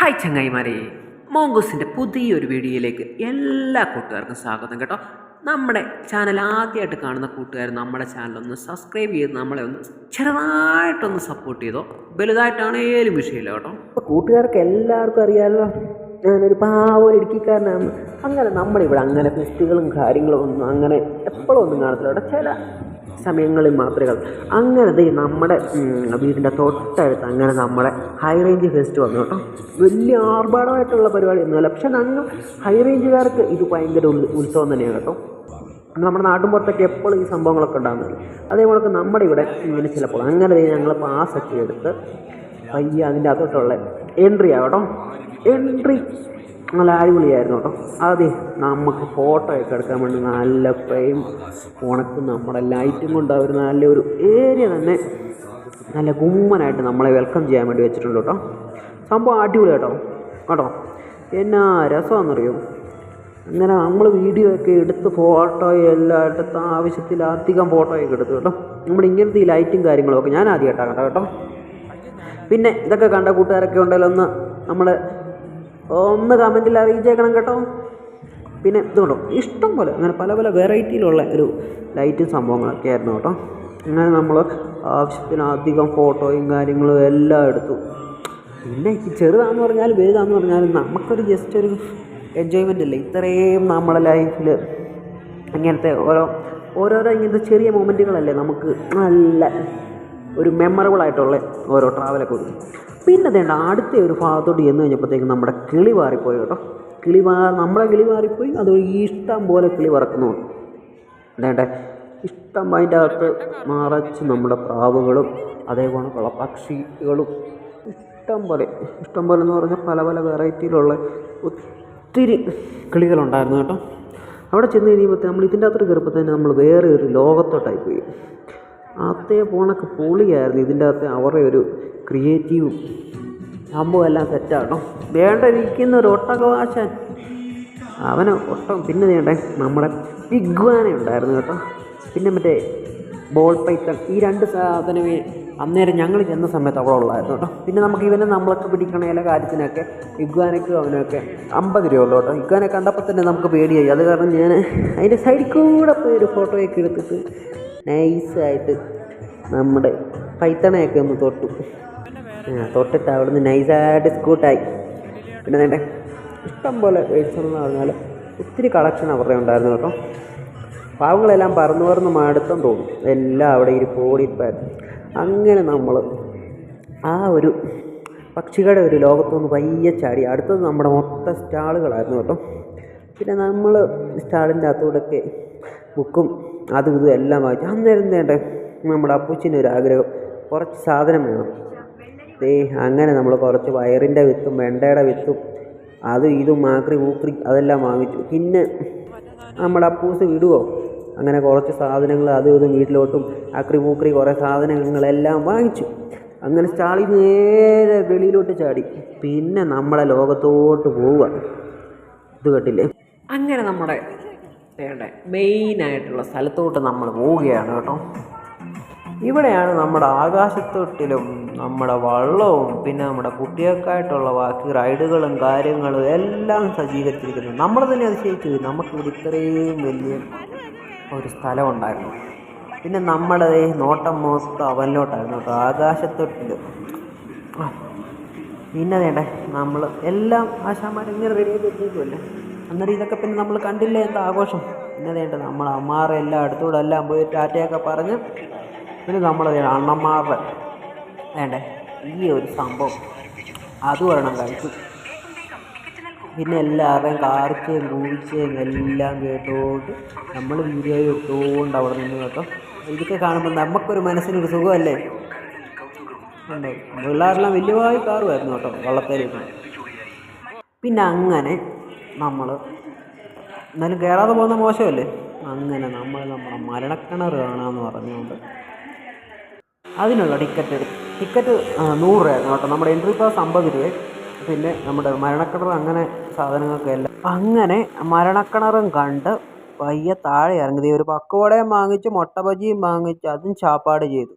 Hi ചങ്ങായിമാരെ. മോങ്കോസിന്റെ പുതിയൊരു വീഡിയോയിലേക്ക് എല്ലാ കൂട്ടുകാർക്കും സ്വാഗതം കേട്ടോ. നമ്മുടെ ചാനൽ ആദ്യമായിട്ട് കാണുന്ന കൂട്ടുകാർ നമ്മുടെ ചാനലൊന്ന് സബ്സ്ക്രൈബ് ചെയ്ത് നമ്മളെ ഒന്ന് ചെറുതായിട്ടൊന്ന് സപ്പോർട്ട് ചെയ്തോ. വലുതായിട്ടാണേലും വിഷയമില്ല കേട്ടോ. കൂട്ടുകാർക്ക് എല്ലാവർക്കും അറിയാമല്ലോ ഞാനൊരു പാവം ഇടുക്കിക്കാരനാണ്. അങ്ങനെ നമ്മളിവിടെ അങ്ങനെ ഫെസ്റ്റുകളും കാര്യങ്ങളും ഒന്നും അങ്ങനെ എപ്പോഴും ഒന്നും കാണത്തില്ല കേട്ടോ. ചില സമയങ്ങളിൽ മാത്രമേ കാണൂ അങ്ങനെ ദേ നമ്മുടെ വീടിന്റെ തൊട്ടടുത്ത് അങ്ങനെ നമ്മുടെ ഹൈ റേഞ്ച് ഫെസ്റ്റ് വന്നു കേട്ടോ. വലിയ ആർഭാടമായിട്ടുള്ള പരിപാടി ഒന്നുമല്ല. പക്ഷെ ഞങ്ങൾ ഹൈ റേഞ്ചുകാർക്ക് ഇത് ഭയങ്കര ഉത്സവം തന്നെയാണ് കേട്ടോ. നമ്മുടെ നാട്ടിൻപുറത്തൊക്കെ എപ്പോഴും ഈ സംഭവങ്ങളൊക്കെ ഉണ്ടാകുന്നത്. അതേപോലെ നമ്മുടെ ഇവിടെ ഇങ്ങനെ ചിലപ്പോൾ അങ്ങനെ ഞങ്ങൾ പാസ്സൊക്കെ എടുത്ത് പയ്യെ അതിന്റെ അകത്തോട്ടുള്ള എൻട്രി ആവട്ടോ എൻട്രി നല്ല അടിപൊളിയായിരുന്നു കേട്ടോ. അതെ നമുക്ക് ഫോട്ടോ ഒക്കെ എടുക്കാൻ വേണ്ടി നല്ല ഫ്രെയിം ഉണക്ക് നമ്മുടെ ലൈറ്റും കൊണ്ട് അവർ നല്ലൊരു ഏരിയ തന്നെ നല്ല ഗുമ്മനായിട്ട് നമ്മളെ വെൽക്കം ചെയ്യാൻ വേണ്ടി വെച്ചിട്ടുണ്ട് കേട്ടോ. സംഭവം അടിപൊളി കേട്ടോ. കേട്ടോ? എന്നാ രസമാണെന്നറിയോ? അങ്ങനെ നമ്മൾ വീഡിയോ ഒക്കെ എടുത്ത് ഫോട്ടോ എല്ലാം എടുത്ത് ആവശ്യത്തിലധികം ഫോട്ടോ ഒക്കെ എടുത്തു കേട്ടോ. നമ്മുടെ ഇങ്ങനത്തെ ഈ ലൈറ്റും കാര്യങ്ങളൊക്കെ ഞാൻ ആദ്യമായിട്ടാണ് കേട്ടോ കേട്ടോ. പിന്നെ ഇതൊക്കെ കണ്ട കൂട്ടുകാരൊക്കെ ഉണ്ടല്ലോ ഒന്ന് നമ്മൾ ഒന്ന് കമന്റിൽ അറിയിച്ചേക്കണം കേട്ടോ. പിന്നെ ഇതുകൊണ്ടോ കണ്ടോ ഇഷ്ടം പോലെ അങ്ങനെ പല പല വെറൈറ്റിയിലുള്ള ഒരു ലൈറ്റും സംഭവങ്ങളൊക്കെ ആയിരുന്നു കേട്ടോ. അങ്ങനെ നമ്മൾ ആവശ്യത്തിനധികം ഫോട്ടോയും കാര്യങ്ങളും എല്ലാം എടുത്തു. പിന്നെ ഈ ചെറുതാന്ന് പറഞ്ഞാലും വലുതാന്ന് പറഞ്ഞാലും നമുക്കൊരു ജസ്റ്റ് ഒരു എൻജോയ്മെന്റ് അല്ലേ ഇത്രയും നമ്മുടെ ലൈഫിൽ ഇങ്ങനത്തെ ഓരോ ഓരോരോ ഇങ്ങനത്തെ ചെറിയ മൊമെന്റുകളല്ലേ നമുക്ക് നല്ല ഒരു മെമ്മറബിൾ ആയിട്ടുള്ള ഓരോ ട്രാവലൊക്കെ കൊടുക്കും പിന്നെ അതേണ്ട അടുത്ത ഒരു ഭാഗത്തോട്ട് ചെന്ന് കഴിഞ്ഞപ്പോഴത്തേക്കും നമ്മുടെ കിളി മാറിപ്പോയി കേട്ടോ. കിളി മാ നമ്മുടെ കിളി മാറിപ്പോയി അത് ഇഷ്ടം പോലെ കിളി പറക്കുന്നുണ്ട് അതേണ്ട ഇഷ്ടം അതിന്റെ അകത്ത് നിറച്ച് നമ്മുടെ പ്രാവുകളും അതേപോലെ പക്ഷികളും ഇഷ്ടം പോലെ ഇഷ്ടം പോലെ എന്ന് പറഞ്ഞാൽ പല പല വെറൈറ്റിയിലുള്ള ഒത്തിരി കിളികളുണ്ടായിരുന്നു കേട്ടോ. അവിടെ ചെന്ന് കഴിയുമ്പോൾ നമ്മൾ ഇതിന്റെ അകത്തോട്ട് കയറുമ്പോൾ തന്നെ നമ്മൾ വേറെ ഒരു ലോകത്തോട്ടായി പോയി. അതേ പോണക്ക് പൊളിയായിരുന്നു. ഇതിന്റെ അകത്ത് അവരുടെ ഒരു ക്രിയേറ്റീവ് സംഭവം എല്ലാം സെറ്റാണോ വേണ്ട ഇരിക്കുന്ന ഒരു ഒട്ടകവാശൻ. അവന് ഒട്ടം പിന്നെ വേണ്ടേ നമ്മുടെ വിഗ്വാന ഉണ്ടായിരുന്നു കേട്ടോ. പിന്നെ മറ്റേ ബോൾ പൈത്തൺ ഈ രണ്ട് സാധനമേ അന്നേരം ഞങ്ങൾ ചെന്ന സമയത്ത് അവിടെ ഉള്ളായിരുന്നു കേട്ടോ. പിന്നെ നമുക്ക് ഇവനെ നമ്മളൊക്കെ പിടിക്കണേലെ കാര്യത്തിനൊക്കെ വിഗ്വാനയ്ക്കും അവനൊക്കെ അമ്പത് രൂപ ഉള്ളൂ കേട്ടോ. ഇഗ്വാനെ കണ്ടപ്പോൾ തന്നെ നമുക്ക് പേടിയായി. അത് കാരണം ഞാൻ അതിന്റെ സൈഡിൽ കൂടെ പോയി ഒരു ഫോട്ടോയൊക്കെ എടുത്തിട്ട് നൈസായിട്ട് നമ്മുടെ പൈത്തണയൊക്കെ ഒന്ന് തൊട്ടു. ആ, തൊട്ടിട്ട് നിന്ന് നൈസായിട്ട് സ്കൂട്ടായി. പിന്നെ വേണ്ടേ ഇഷ്ടം പോലെ വേഡ്സ് എന്ന് പറഞ്ഞാൽ ഒത്തിരി കളക്ഷൻ അവരുടെ ഉണ്ടായിരുന്നു കേട്ടോ. പാവങ്ങളെല്ലാം പറന്നു പറന്ന് മടുത്തം തോന്നും. എല്ലാം അവിടെ ഇരിപ്പോടിപ്പായിരുന്നു അങ്ങനെ നമ്മൾ ആ ഒരു പക്ഷികളുടെ ഒരു ലോകത്തുനിന്ന് വയ്യ ചാടി. അടുത്തത് നമ്മുടെ മൊത്തം സ്റ്റാളുകളായിരുന്നു കേട്ടോ. പിന്നെ നമ്മൾ സ്റ്റാളിന്റെ അകത്തൂടെയൊക്കെ ബുക്കും അതും ഇതും എല്ലാം വായിച്ചു അന്നേരം വേണ്ടേ നമ്മുടെ അപ്പൂച്ചിന്റെ ഒരു ആഗ്രഹം. കുറച്ച് സാധനം വേണം. ദേ അങ്ങനെ നമ്മൾ കുറച്ച് വയറിന്റെ വിത്തും വെണ്ടയുടെ വിത്തും അതും ഇതും മാക്രി ഊക്രി അതെല്ലാം വാങ്ങിച്ചു. പിന്നെ നമ്മുടെ അപ്പൂസ് വിടുവോ അങ്ങനെ കുറച്ച് സാധനങ്ങൾ അതും ഇതും വീട്ടിലോട്ടും ആക്രി മൂക്രി കുറേ സാധനങ്ങളെല്ലാം വാങ്ങിച്ചു. അങ്ങനെ സ്റ്റാളി നേരെ വെളിയിലോട്ട് ചാടി. പിന്നെ നമ്മളെ ലോകത്തോട്ട് പോവുക. ഇത് കേട്ടില്ലേ അങ്ങനെ നമ്മുടെ വേണ്ട? മെയിനായിട്ടുള്ള സ്ഥലത്തോട്ട് നമ്മൾ പോവുകയാണ് കേട്ടോ. ഇവിടെയാണ് നമ്മുടെ ആകാശത്തൊട്ടിലും നമ്മുടെ വള്ളവും പിന്നെ നമ്മുടെ കുട്ടികൾക്കായിട്ടുള്ള ബാക്കി റൈഡുകളും കാര്യങ്ങളും എല്ലാം സജ്ജീകരിച്ചിരിക്കുന്നത് നമ്മൾ തന്നെ അതിശയിച്ചു നമുക്കിവിടെ ഇത്രയും വലിയ ഒരു സ്ഥലമുണ്ടായിരുന്നു പിന്നെ നമ്മളതേ നോട്ടം മൊത്തം അവനിലോട്ടായിരുന്നു കേട്ടോ ആകാശത്തൊട്ടിൽ പിന്നെ വേണ്ടേ നമ്മൾ എല്ലാം ആശാമാർ ഇങ്ങനെ റെഡിയാക്കി വെച്ചേക്കുമല്ലേ അന്നേരം ഇതൊക്കെ പിന്നെ നമ്മൾ കണ്ടില്ല എന്താ ആഘോഷം? പിന്നെ വേണ്ട നമ്മൾ അമ്മാറെ എല്ലാം അടുത്തൂടെ എല്ലാം പോയി ടാറ്റയൊക്കെ പറഞ്ഞ് പിന്നെ നമ്മൾ അണ്ണന്മാരുടെ വേണ്ടേ ഈ ഒരു സംഭവം അത് ഒരെണ്ണം കഴിച്ചു. പിന്നെ എല്ലാവരുടെയും കാർച്ചയും കൂവിച്ചയും എല്ലാം കേട്ടോണ്ട് നമ്മൾ വീഡിയോ ഇട്ടുകൊണ്ട് അവിടെ നിന്ന് കേട്ടോ. ഇതൊക്കെ കാണുമ്പോൾ നമുക്കൊരു മനസ്സിനൊരു സുഖമല്ലേ? ഉണ്ട്? പിള്ളേരെല്ലാം വലിയവായി കാറുമായിരുന്നു കേട്ടോ വള്ളത്തേലേക്ക് പിന്നെ അങ്ങനെ നമ്മൾ എന്നാലും കയറാതെ പോകുന്ന മോശമല്ലേ? അങ്ങനെ നമ്മൾ നമ്മുടെ മരണക്കിണർ കാണാമെന്ന് പറഞ്ഞുകൊണ്ട്. അതിനുള്ള ടിക്കറ്റ് ടിക്കറ്റ് നൂറ് രൂപയായിരുന്നു കേട്ടോ. നമ്മുടെ എൻട്രി പാസ് അമ്പത് രൂപ പിന്നെ നമ്മുടെ മരണക്കിണർ അങ്ങനെ സാധനങ്ങൾക്കെല്ലാം അങ്ങനെ മരണക്കിണറും കണ്ട് പയ്യെ താഴെ ഇറങ്ങി. ഒരു പക്കുവടയും വാങ്ങിച്ച് മുട്ട ബജിയും വാങ്ങിച്ച് അതും ചാപ്പാട് ചെയ്തു.